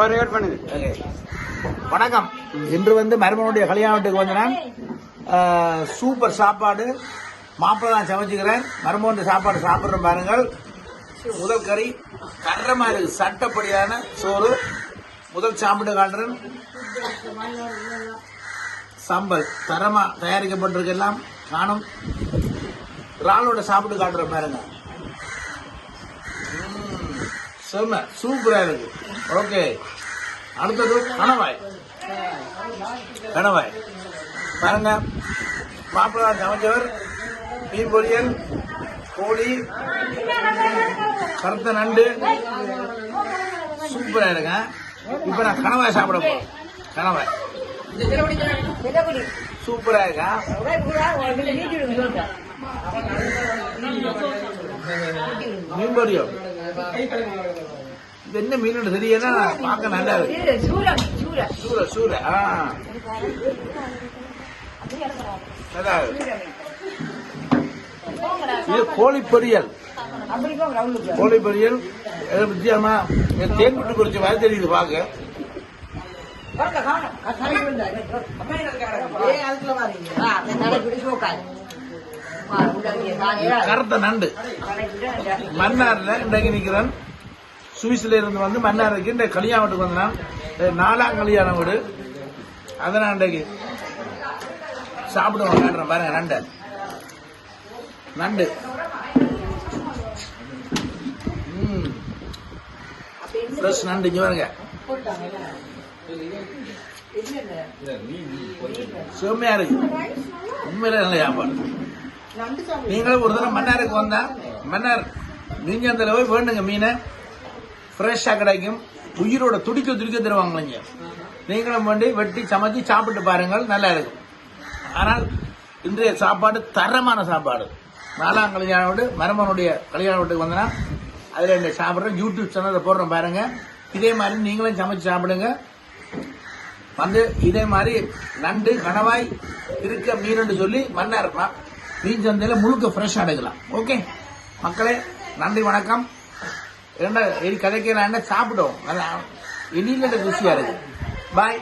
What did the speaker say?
Record வணக்கம். இன்று வந்து மருமனுடைய கல்யாணத்துக்கு வந்து நான் சூப்பர் சாப்பாடு மாப்பிள்ளை தான் சமைச்சுக்கிறேன். மருமனுடைய சாப்பாடு சாப்பிட்ற பாருங்கள். முதல் கறி தரமா இருக்கு. சட்டப்படியான சோறு. முதல் சாப்பிட்டு காட்டுறேன். சம்பல் தரமாக தயாரிக்கப்பட்டிருக்கெல்லாம் காணும் இறாலோட சாப்பிட்டு காட்டுறேன் பாருங்கள் செம்ம சூப்பரா இருக்கு. ஓகே. அடுத்தது கணவாய். கணவாய். பாருங்க. மாப்பிள்ளை சமைச்சவர் மீன் கோழி கருத்த நண்டு. சூப்பரா இருங்க. இப்ப நான் கணவாய் சாப்பிட போறேன். கணவாய். சூப்பரா இருக்கா மீன் பொரியல். இது என்ன மீன் தெரியல பார்க்க நல்லா இருக்கு சூர சூர ஆ. நல்லா இது கோழி பொரியல் கோழி பொரியல் இது வித்தியாசமா தேன் விட்டு பொரிச்ச மாதிரி தெரியுது பார்க்க. கருத்த நண்டு. மன்னார்ல இன்றைக்கு நிக்கிறேன் சுவிஸ்ல இருந்து வந்து மன்னாருக்கு இந்த கல்யாணத்துக்கு வந்தேன். இது நாலாம் கல்யாண வீடு. அதை நான் இன்றைக்கு சாப்பிடுவோம் காட்டுறேன் பாருங்க நண்டு. நண்டு. ஃப்ரெஷ் நண்டு இங்க பாருங்க. செம்மையா இருக்கு. உண்மையில நல்ல வியாபாரம் நீங்களும் ஒரு தடவை மன்னாருக்கு வந்தா மன்னார் நீங்க அந்த போய் வேணுங்க மீனை. ஃப்ரெஷ்ஷாக கிடைக்கும். உயிரோட துடிக்க துடிக்க தருவாங்களீங்க. நீங்களும் வேண்டி வெட்டி சமைச்சு சாப்பிட்டு பாருங்கள் நல்லா இருக்கும். ஆனால் இன்றைய சாப்பாடு தரமான சாப்பாடு. நாலாம் கல்யாண வீடு மருமனுடைய கல்யாண வீட்டுக்கு வந்தனா அதில் இந்த சாப்பிட்றோம் யூடியூப் சேனலை போடுறோம் பாருங்க. இதே மாதிரி நீங்களும் சமைச்சு சாப்பிடுங்க. வந்து இதே மாதிரி நண்டு கணவாய் இருக்க மீன் சொல்லி மண்ணா இருக்கலாம் மீன் சந்தையில் முழுக்க ஃப்ரெஷ்ஷாக எடுக்கலாம். ஓகே மக்களே நன்றி வணக்கம். இரண்டா இது நான் என்ன சாப்பிடுவோம் நல்லா எண்ணில ருசியாக இருக்குது பாய்